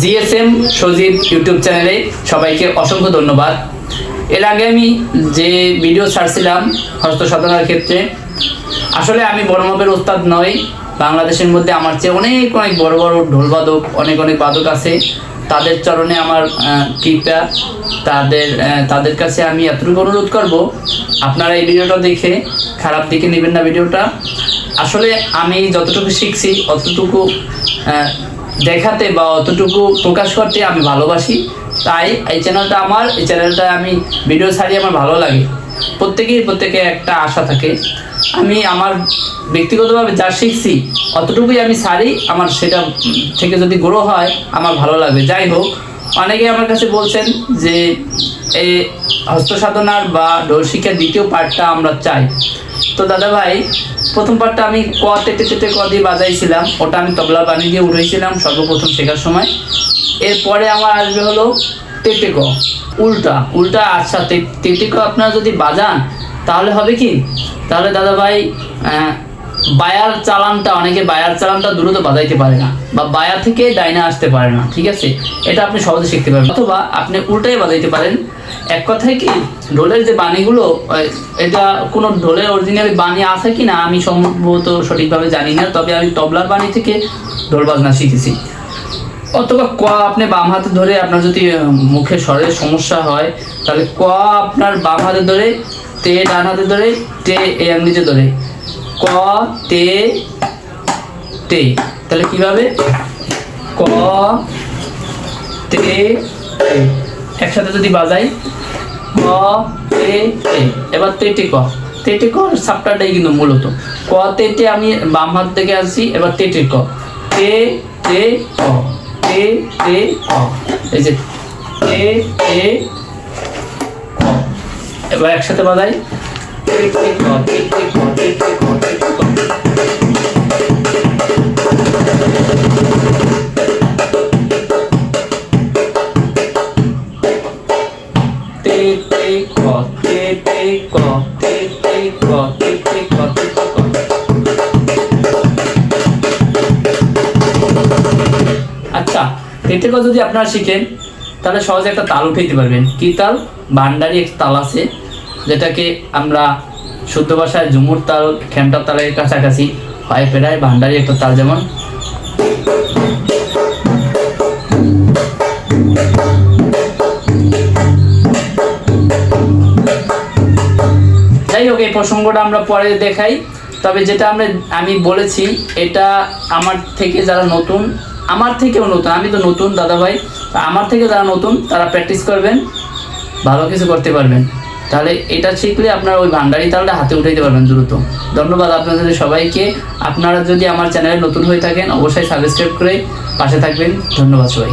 GSM সজীব YouTube চ্যানেলে সবাইকে অসংখ্য ধন্যবাদ। এর আগে আমি যে ভিডিও ছাড়ছিলাম হস্ত সাধনার ক্ষেত্রে, আসলে আমি বড় মাপের ওস্তাদ নই, বাংলাদেশের মধ্যে আমার চেয়ে অনেক অনেক বড় বড় ঢোলবাদক, অনেক অনেক বাদক আছে। তাদের চরণে আমার কৃপা। তাদের তাদের কাছে আমি এতটুকু অনুরোধ করব, আপনারা এই ভিডিওটা দেখে খারাপ দিকে নেবেন না ভিডিওটা। আসলে আমি যতটুকু শিখছি, অতটুকু দেখাতে বা অতটুকু প্রকাশ করতে আমি ভালোবাসি। তাই এই চ্যানেলটা আমার, এই চ্যানেলটা আমি ভিডিও ছাড়ি আমার ভালো লাগে। প্রত্যেকেই প্রত্যেকে একটা আশা থাকে। আমি আমার ব্যক্তিগতভাবে যা শিখছি, অতটুকুই আমি ছাড়ি, আমার সেটা থেকে যদি গ্রো হয়, আমার ভালো লাগবে। যাই হোক, অনেকে আমার কাছে বলছেন যে এই হস্ত সাধনার বা ঢোল শিক্ষার দ্বিতীয় পার্টটা আমরা চাই। তো দাদা ভাই প্রথম পার্টটা আমি ক, তেতে তেতে ক দিয়ে বাজাইছিলাম। ওটা আমি তবলা বানিয়ে দিয়ে উড়েছিলাম সর্বপ্রথম শেখার সময়। এরপরে আমার আসবে হলো তেতে ক, উল্টা। উল্টা আচ্ছা তেতে ক আপনারা যদি বাজান, তাহলে হবে কি? তাহলে দাদা ভাই বায়ার চালানটা, অনেকে বায়ার চালানটা দ্রুত বাজাইতে পারে না বা বায়ার থেকে ডাইনা আসতে পারে না, ঠিক আছে? এটা আপনি সহজে শিখতে পারেন অথবা আপনি উল্টাই বাজাইতে পারেন। এক কথায় কি, ঢোলের যে বাণীগুলো এটা কোনো ঢোলের অরিজিনাল বাণী আছে কি না আমি সম্ভবত সঠিকভাবে জানি না, তবে আমি তবলার বাণী থেকে ঢোল বাজনা শিখেছি। অথবা ক আপনি বাম হাতে ধরে আপনার যদি মুখে স্বরের সমস্যা হয়, তাহলে ক আপনার বাম হাতে ধরে, তে ডান হাতে ধরে টে এ আঙ্গুলিতে ধরে। ক, তে তে। তাহলে কীভাবে? ক, তে একসাথে যদি বাজাই, ক, তে টে এবার তে টে ক। তে টে ক সাপটাটাই কিন্তু মূলত। ক, তে টে আমি বাম হাত থেকে আসছি এবার তে টে ক। তে তে, ক। তে তে, ক। এই যে তে তে, ক। এবার একসাথে বাজাই তে তে তে তে, ক, তে তে, ক, তে তে, ক। আচ্ছা তেতে ক যদি আপনারা শিখেন, তাহলে সহজে একটা তাল উঠাইতে পারবেন। কি তাল? ভান্ডারি এক তাল আছে, যেটাকে আমরা শুদ্ধ ভাষায় ঝুমুর তাল খেমটা তালের কাছাকাছি হয়, প্রায় ভান্ডারি একটা তাল যেমন এই প্রসঙ্গটা আমরা পরে দেখাই। তবে যেটা আমরা, আমি বলেছি, এটা আমার থেকে যারা নতুন, আমার থেকেও নতুন, আমি তো নতুন দাদা আমার থেকে যারা নতুন, তারা প্র্যাকটিস করবেন, ভালো কিছু করতে পারবেন। তাহলে এটা শিখলে আপনারা ওই ভান্ডারি তালটা হাতে উঠাইতে পারবেন দ্রুত। ধন্যবাদ আপনাদের সবাইকে। আপনারা যদি আমার চ্যানেলে নতুন হয়ে থাকেন, অবশ্যই সাবস্ক্রাইব করে পাশে থাকবেন। ধন্যবাদ সবাই